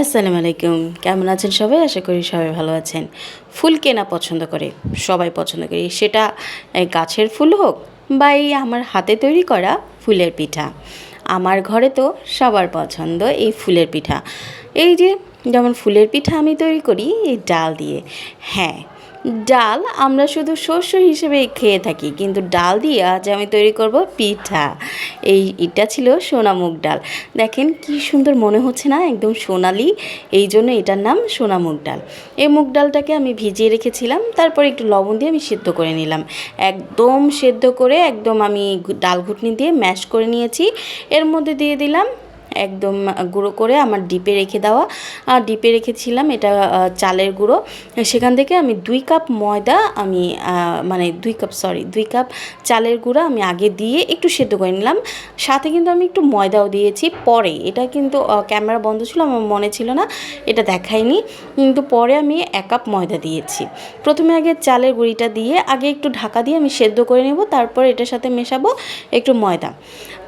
আসসালামু আলাইকুম। কেমন আছেন সবাই? আশা করি সবাই ভালো আছেন। ফুল কেনা পছন্দ করে? সবাই পছন্দ করি। সেটা গাছের ফুল হোক বা এই আমার হাতে তৈরি করা ফুলের পিঠা। আমার ঘরে তো সবার পছন্দ এই ফুলের পিঠা। এই যে, যেমন ফুলের পিঠা আমি তৈরি করি, এই ডাল দিয়ে। হ্যাঁ ডাল আমরা শুধু শস্য হিসেবে খেয়ে থাকি, কিন্তু ডাল দিয়ে আজ আমি তৈরি করব পিঠা। এই এটা ছিল সোনামুগ ডাল। দেখেন কি সুন্দর মনে হচ্ছে না? একদম সোনালি। এই জন্য এটার নাম সোনামুগ ডাল। এই মুগ ডালটাকে আমি ভিজিয়ে রেখেছিলাম, তারপর একটু লবণ দিয়ে আমি সিদ্ধ করে নিলাম। একদম সেদ্ধ করে একদম আমি ডাল ঘুটনি দিয়ে ম্যাশ করে নিয়েছি। এর মধ্যে দিয়ে দিলাম একদম গুঁড়ো করে আমার ডিপে রেখে দেওয়া। আর ডিপে রেখেছিলাম এটা চালের গুঁড়ো। সেখান থেকে আমি দুই কাপ ময়দা আমি মানে দুই কাপ সরি দুই কাপ চালের গুঁড়ো আমি আগে দিয়ে একটু সেদ্ধ করে নিলাম। সাথে কিন্তু আমি একটু ময়দাও দিয়েছি পরে। এটা কিন্তু ক্যামেরা বন্ধ ছিল, আমার মনে ছিল না, এটা দেখাইনি কিন্তু পরে আমি এক কাপ ময়দা দিয়েছি। প্রথমে আগে চালের গুঁড়িটা দিয়ে, আগে একটু ঢাকা দিয়ে আমি সেদ্ধ করে নেব, তারপর এটার সাথে মেশাবো একটু ময়দা।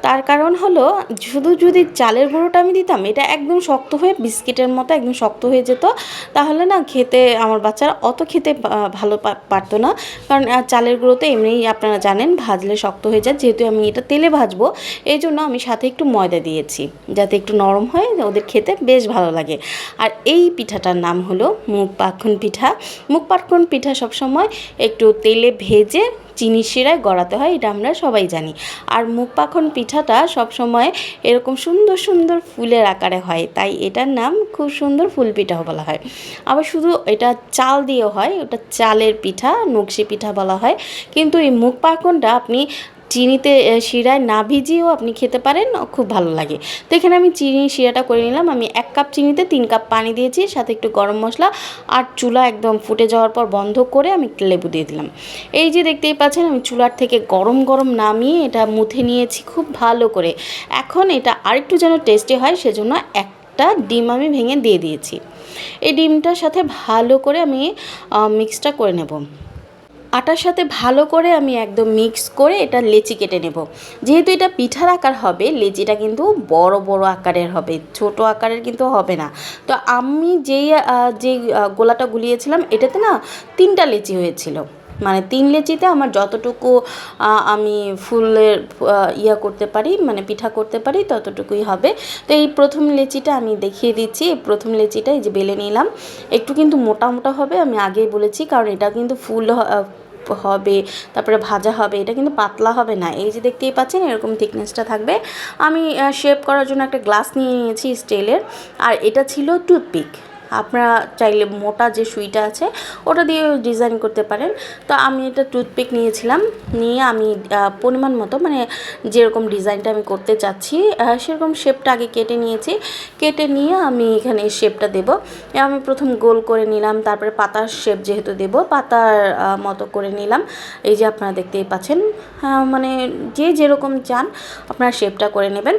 তার কারণ হলো, শুধু যদি চালের গুঁড়োটা আমি দিতাম, এটা একদম শক্ত হয়ে বিস্কিটের মতো একদম শক্ত হয়ে যেত, তাহলে না খেতে আমার বাচ্চারা অত খেতে ভালো পারতো না। কারণ চালের গুঁড়োতে এমনিই আপনারা জানেন, ভাজলে শক্ত হয়ে যায়, যেহেতু আমি এটা তেলে ভাজবো এই জন্য আমি সাথে একটু ময়দা দিয়েছি, যাতে একটু নরম হয়, ওদের খেতে বেশ ভালো লাগে। আর এই পিঠাটার নাম হলো মুগ পাক্ষণ পিঠা। মুগ পাক্ষণ পিঠা সবসময় একটু তেলে ভেজে চিনি শিরায় গড়াতে হয়, এটা আমরা সবাই জানি। আর মুগ পাখন পিঠাটা সবসময় এরকম সুন্দর সুন্দর ফুলের আকারে হয়, তাই এটার নাম খুব সুন্দর ফুল পিঠাও বলা হয়। আবার শুধু এটা চাল দিয়েও হয়, ওটা চালের পিঠা, নকশি পিঠা বলা হয়। কিন্তু এই মুখ পাখনটা আপনি চিনিতে শিরায় না ভিজিয়েও আপনি খেতে পারেন, খুব ভালো লাগে। তো এখানে আমি চিনি শিরাটা করে নিলাম। আমি এক কাপ চিনিতে তিন কাপ পানি দিয়েছি, সাথে একটু গরম মশলা আর চুলা একদম ফুটে যাওয়ার পর বন্ধ করে আমি একটু লেবু দিয়ে দিলাম। এই যে দেখতেই পাচ্ছেন, আমি চুলার থেকে গরম গরম নামিয়ে এটা মুথে নিয়েছি খুব ভালো করে। এখন এটা আরেকটু যেন টেস্টি হয়, সেজন্য একটা ডিম আমি ভেঙে দিয়ে দিয়েছি। এই ডিমটার সাথে ভালো করে আমি মিক্সটা করে নেব। আটার সাথে ভালো করে আমি একদম মিক্স করে এটা লেচি কেটে নেব। যেহেতু এটা পিঠার আকার হবে, লেচিটা কিন্তু বড় বড় আকারের হবে, ছোট আকারের কিন্তু হবে না। তো আমি যেই যে গোলাটা গুলিয়েছিলাম, এটাতে না তিনটা লেচি হয়েছিল। মানে তিন লেচিতে আমার যতটুকু আমি ফুলের ইয়া করতে পারি মানে পিঠা করতে পারি, ততটুকুই হবে। তো এই প্রথম লেচিটা আমি দেখিয়ে দিচ্ছি। এই প্রথম লেচিটা এই যে বেলে নিলাম। একটু কিন্তু মোটা মোটা হবে, আমি আগেই বলেছি, কারণ এটা কিন্তু ফুল হবে, তারপরে ভাজা হবে, এটা কিন্তু পাতলা হবে না। এই যে দেখতেই পাচ্ছেন, এরকম থিকনেসটা থাকবে। আমি শেপ করার জন্য একটা গ্লাস নিয়ে নিয়েছি স্টিলের, আর এটা ছিল টুথপিক আপনারা চাইলে মোটা যে সুইটা আছে, ওটা দিয়ে ডিজাইন করতে পারেন। তো আমি এটা টুথপিক নিয়েছিলাম, নিয়ে আমি পরিমাণ মতো মানে যেরকম ডিজাইনটা আমি করতে চাচ্ছি সেরকম শেপটা আগে কেটে নিয়েছি। কেটে নিয়ে আমি এখানে শেপটা দেব। আমি প্রথম গোল করে নিলাম, তারপরে পাতার শেপ যেহেতু দেব, পাতার মতো করে নিলাম। এই যে আপনারা দেখতেই পাচ্ছেন মানে যে যেরকম চান, আপনারা শেপটা করে নেবেন।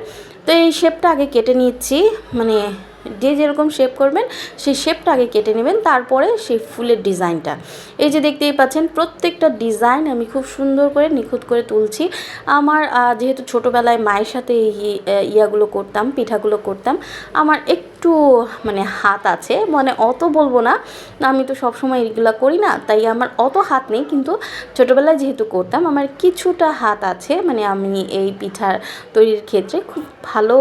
তো এই শেপটা আগে কেটে নিচ্ছি মানে যে যেরকম শেপ করবেন, সেই শেপটা আগে কেটে নেবেন, তারপরে সেই ফুলের ডিজাইনটা এই যে দেখতেই পাচ্ছেন, প্রত্যেকটা ডিজাইন আমি খুব সুন্দর করে, নিখুঁত করে তুলছি। আমার যেহেতু ছোটোবেলায় মায়ের সাথে এই ইয়াগুলো করতাম, পিঠাগুলো করতাম, আমার একটু মানে হাত আছে মানে অত বলব না। আমি তো সবসময় এগুলো করি না, তাই আমার অত হাত নেই, কিন্তু ছোটোবেলায় যেহেতু করতাম, আমার কিছুটা হাত আছে মানে আমি এই পিঠার তৈরির ক্ষেত্রে খুব ভালো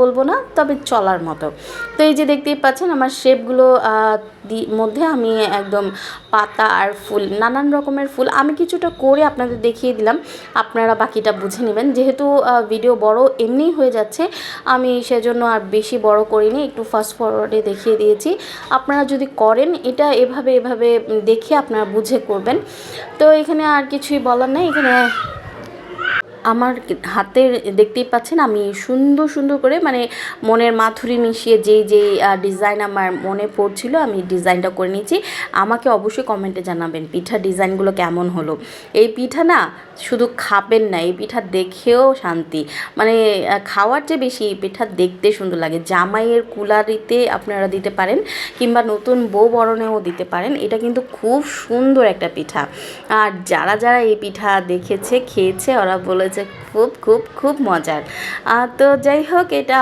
বলব না, তবে চলার মতো। তো এই যে দেখতেই পাচ্ছেন, আমার শেপগুলো মধ্যে আমি একদম পাতা আর ফুল, নানান রকমের ফুল, আমি কিছুটা করে আপনাদের দেখিয়ে দিলাম, আপনারা বাকিটা বুঝে নেবেন। যেহেতু ভিডিও বড় এমনিই হয়ে যাচ্ছে, আমি সেজন্য আর বেশি বড় করিনি, একটু ফাস্ট ফরওয়ার্ডে দেখিয়ে দিয়েছি। আপনারা যদি করেন, এটা এভাবে এভাবে দেখে আপনারা বুঝে করবেন। তো এখানে আর কিছুই বলার নেই। এখানে আমার হাতের দেখতেই পাচ্ছেন, আমি সুন্দর সুন্দর করে মানে মনের মাথুরি মিশিয়ে যেই যেই ডিজাইন আমার মনে পড়ছিল, আমি ডিজাইনটা করে নিয়েছি। আমাকে অবশ্যই কমেন্টে জানাবেন পিঠার ডিজাইনগুলো কেমন হলো। এই পিঠা না শুধু খাবেন না, এই পিঠা দেখেও শান্তি। মানে খাওয়ার চেয়ে বেশি এই পিঠা দেখতে সুন্দর লাগে। জামাইয়ের কুলারিতে আপনারা দিতে পারেন, কিংবা নতুন বউ বরণেও দিতে পারেন, এটা কিন্তু খুব সুন্দর একটা পিঠা। আর যারা যারা এই পিঠা দেখেছে, খেয়েছে, ওরা বলেছে হয়েছে, খুব খুব খুব মজার। তো যাই হোক, এটা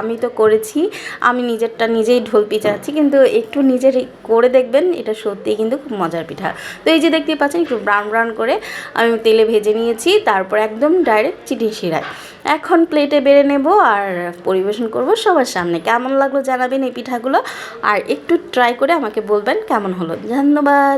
আমি তো করেছি। আমি নিজেরটা নিজেই ঢোল পিচাচ্ছি কিন্তু একটু নিজের করে দেখবেন, এটা সত্যিই কিন্তু খুব মজার পিঠা। তো এই যে দেখতে পাচ্ছেন, একটু ব্রাউন ব্রাউন করে আমি তেলে ভেজে নিয়েছি, তারপর একদম ডাইরেক্ট চিটি শিরায়। এখন প্লেটে বেড়ে নেব আর পরিবেশন করব সবার সামনে। কেমন লাগল জানাবেন এই পিঠাগুলো, আর একটু ট্রাই করে আমাকে বলবেন কেমন হলো। ধন্যবাদ।